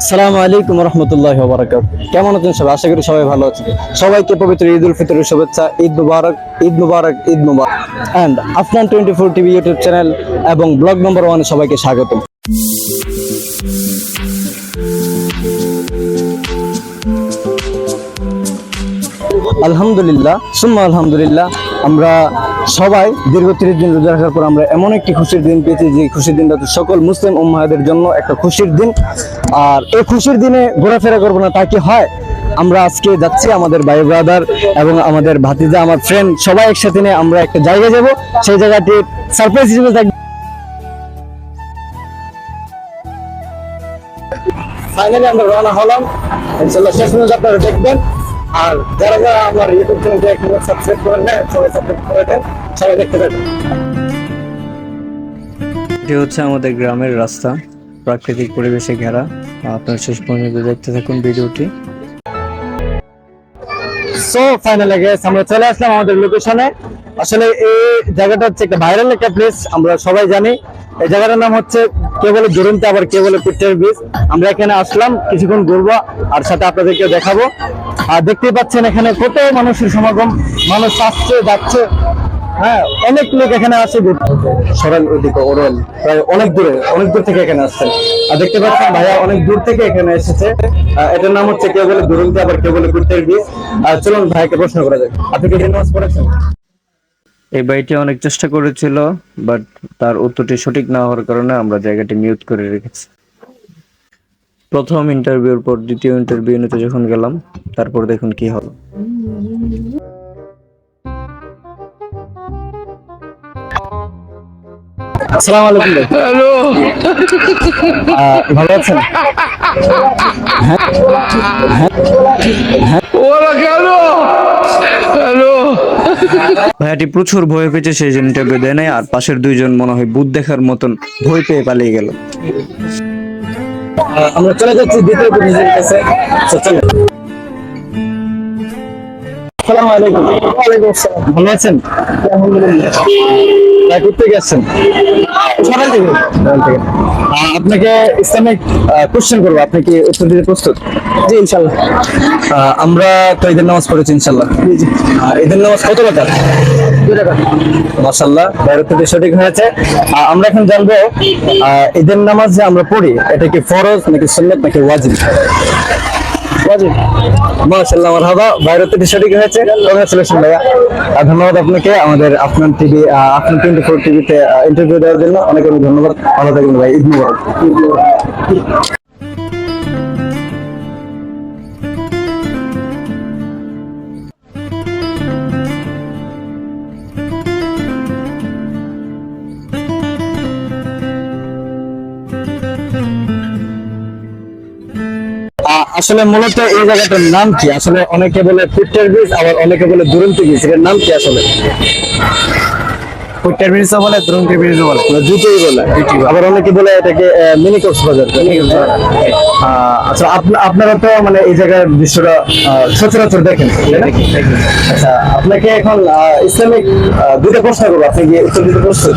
আসসালামু আলাইকুম রহমতুল্লাহ বারাকাত কেমন আছেন সবাই? আশা করি সবাই ভালো আছেন। সবাইকে পবিত্র ঈদ উল ফিতরের শুভেচ্ছা, ঈদ মুবারক ঈদ মুবারক ঈদ মুবারক। And Afnan twenty four TV YouTube channel এবং ব্লগ নম্বর ওয়ানে সবাইকে স্বাগত আলহামদুলিল্লাহ, সুম্মা আলহামদুলিল্লাহ, আমরা সবাই দীর্ঘ তিরিশ দিন রোজা রাখার পর আমরা এমন একটি খুশির দিন পেয়েছি যে খুশির দিনটা সকল মুসলিম উম্মাদের জন্য একটা খুশির দিন। আর এই খুশির দিনে ঘোরাফেরা করব না, তা কি হয়? আমরা আজকে যাচ্ছি আমাদের ভাই ব্রাদার এবং আমাদের ভাতিজা, আমার ফ্রেন্ড সবাই একসাথে নিয়ে আমরা একটা জায়গায় যাব। সেই জায়গাটি সারপ্রাইজ হিসেবে থাকবে ফাইনালি আমরা রওনা হলাম। ইনশাআল্লাহ শেষ পর্যন্ত আপনারা দেখবেন। আর যারা যারা আমার ইউটিউব চ্যানেলটি এখনও সাবস্ক্রাইব করেন না সবাই সাবস্ক্রাইব করে দেন, সবাই দেখতে পাবেন এটি হচ্ছে আমাদের গ্রামের রাস্তা, প্রাকৃতিক পরিবেশে ঘেরা। আপনার শেষ পর্যন্ত দেখতে থাকুন ভিডিওটি। সো ফাইনাল গেস আমরা চলে আসলাম আমাদের লোকেশনে আসলে এই জায়গাটা হচ্ছে একটা ভাইরাল একটা প্লেস আমরা সবাই জানি। এই জায়গাটার নাম হচ্ছে কে বলে দুরন্ত, আবার কে বলে পিকচার ব্রিজ আমরা এখানে আসলাম, কিছুক্ষণ ঘুরবো, আর সাথে আপনাদেরকে দেখাবো। আর দেখতেই পাচ্ছেন এখানে কত মানুষের সমাগম। মানুষ আসছে, যাচ্ছে। হ্যাঁ অনেক লোক এখানে আসে ওদিকে প্রায় অনেক দূরে, অনেক দূর থেকে এখানে আসছেন আর দেখতে পাচ্ছেন ভাইয়া অনেক দূর থেকে এখানে এসেছে। এটার নাম হচ্ছে কেউ বলে আবার কেউ বলে কুর্তের চলুন ভাইকে প্রশ্ন করা যাক। আপনি কি এই বাড়িটি অনেক চেষ্টা করেছিল, বাট তার উত্তরটি সঠিক না হওয়ার কারণে আমরা জায়গাটি মিউট করে রেখেছি। প্রথম ইন্টারভিউর পর দ্বিতীয় ইন্টারভিউ নিতে যখন গেলাম, তারপর দেখুন কি হলো। আসসালামু আলাইকুম হ্যালো। ভালো আছেন? ওরা কেন? হ্যালো। ভাইয়াটি প্রচুর ভয় পেয়েছে সেই জন্য ইন্টারভিউ দেয় নাই আর পাশের দুইজন মনে হয় ভূত দেখার মতন ভয় পেয়ে পালিয়ে গেল। আমরা চলে যাচ্ছি দ্বিতীয় কাছে। আসসালামু আলাইকুম। ওয়ালাইকুম আসসালাম। ভালো আছেন? আলহামদুলিল্লাহ। ভাই ঘুরতে গেছেন সকাল থেকে। আপনাকে ইসলামিক কোশ্চেন করব। আপনি কি উত্তর দিতে প্রস্তুত? জি ইনশাল্লাহ। আমরা তো ঈদের নামাজ পড়েছি ইনশাল্লাহ। ঈদের নামাজ কত মাসাল্লাহ সঠিক হয়েছে। আমরা এখন জানব আহ, ঈদের নামাজ যে আমরা পড়ি এটা কি ফরজ নাকি সুন্নত নাকি ওয়াজিব? ওয়াজিব মাশাআল্লাহ, মারহাবা। বাইরে থেকে সঠিক হয়েছে। ভাইয়া। ধন্যবাদ আপনাকে আমাদের আফনান টিভি আফনান টোয়েন্টি টিভিতে ইন্টারভিউ দেওয়ার জন্য। অনেক অনেক ধন্যবাদ। ভালো থাকবেন, ভাই। ঈদ মুবারক। আসলে মূলত এই জায়গাটার নাম কি? আসলে অনেকে বলে ফুটটার ব্রিজ আবার অনেকে বলে দুরন্ত ব্রিজ। এর নাম কি আসলে? বলে দুরন্ত বলে। দুটোই বলে। আবার অনেকে বলে এটাকে মিনি কক্সবাজার আচ্ছা আপনা- আপনারা তো মানে এই জায়গার দৃশ্যটা সচরাচর দেখেন আচ্ছা আপনাকে এখন ইসলামিক দুইটা প্রশ্ন করব। আপনি কি উত্তর দিতে প্রস্তুত?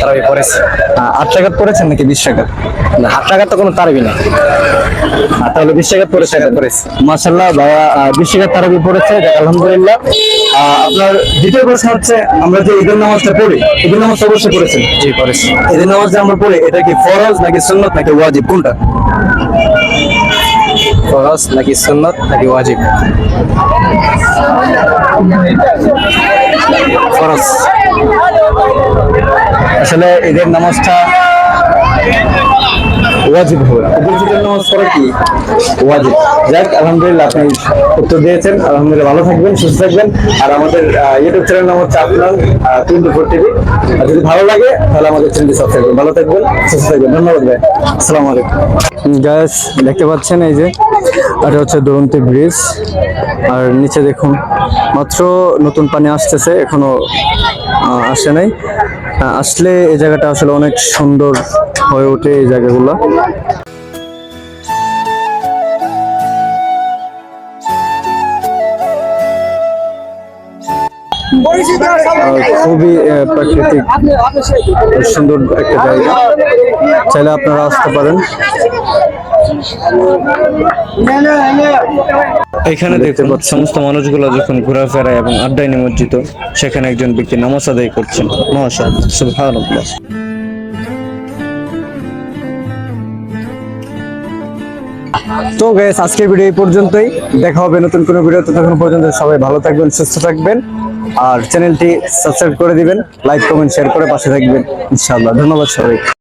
তারা পড়েছে আট টাকা পড়েছেন নাকি বিশ টাকা? না হাত টাকার তো কোনো তারবি না তাহলে বিশ টাকা পড়েছে মাসাল্লাহ ভাইয়া আহ, বিশ টাকা তারাবি পড়েছে আলহামদুলিল্লাহ। আপনার দ্বিতীয় প্রশ্ন হচ্ছে আমরা যে ঈদের নামাজটা পড়ি ঈদের নামাজ অবশ্যই পড়েছেন? জি পড়েছে। ঈদের নামাজ যে আমরা পড়ি এটা কি ফরজ নাকি সুন্নত নাকি ওয়াজিব? কোনটা? ফরজ নাকি সুন্নত নাকি ওয়াজিব? ফরজ আসলে ঈদের নামাজটা ওয়াজিব হবে ঈদের নামাজ পড়া কি? ওয়াজিব। যাক, আলহামদুলিল্লাহ, আপনি উত্তর দিয়েছেন। আলহামদুলিল্লাহ, ভালো থাকবেন, সুস্থ থাকবেন। আর আমাদের ইউটিউব চ্যানেল নাম হচ্ছে আপনার টোয়েন্টি ফোর টিভি। আর যদি ভালো লাগে, তাহলে আমাদের চ্যানেলটি সাবস্ক্রাইব করবেন। ভালো থাকবেন, সুস্থ থাকবেন। ধন্যবাদ ভাই। আসসালামু আলাইকুম। গ্যাস দেখতে পাচ্ছেন এই যে এটা হচ্ছে দুরন্তী ব্রিজ। আর নিচে দেখুন, মাত্র নতুন পানি আসতেছে, এখনও আসে নাই। আসলে এই জায়গাটা আসলে অনেক সুন্দর হয়ে ওঠে এই জায়গাগুলো। খুবই প্রাকৃতিক সুন্দর একটা জায়গা। চাইলে আপনারা আসতে পারেন। এখানে দেখুন সমস্ত মানুষগুলো যখন ঘোরাফেরায় এবং আড্ডায় নিমজ্জিত সেখানে একজন ব্যক্তি নামাজ আদায় করছেন। মহাশয় সুবহানাল্লাহ। তো গাইস আজকের ভিডিও এই পর্যন্তই। দেখা হবে নতুন কোনো ভিডিও ততক্ষণ পর্যন্ত সবাই ভালো থাকবেন সুস্থ থাকবেন। আর চ্যানেলটি সাবস্ক্রাইব করে দিবেন লাইক কমেন্ট শেয়ার করে পাশে থাকবেন। ইনশাআল্লাহ। ধন্যবাদ সবাই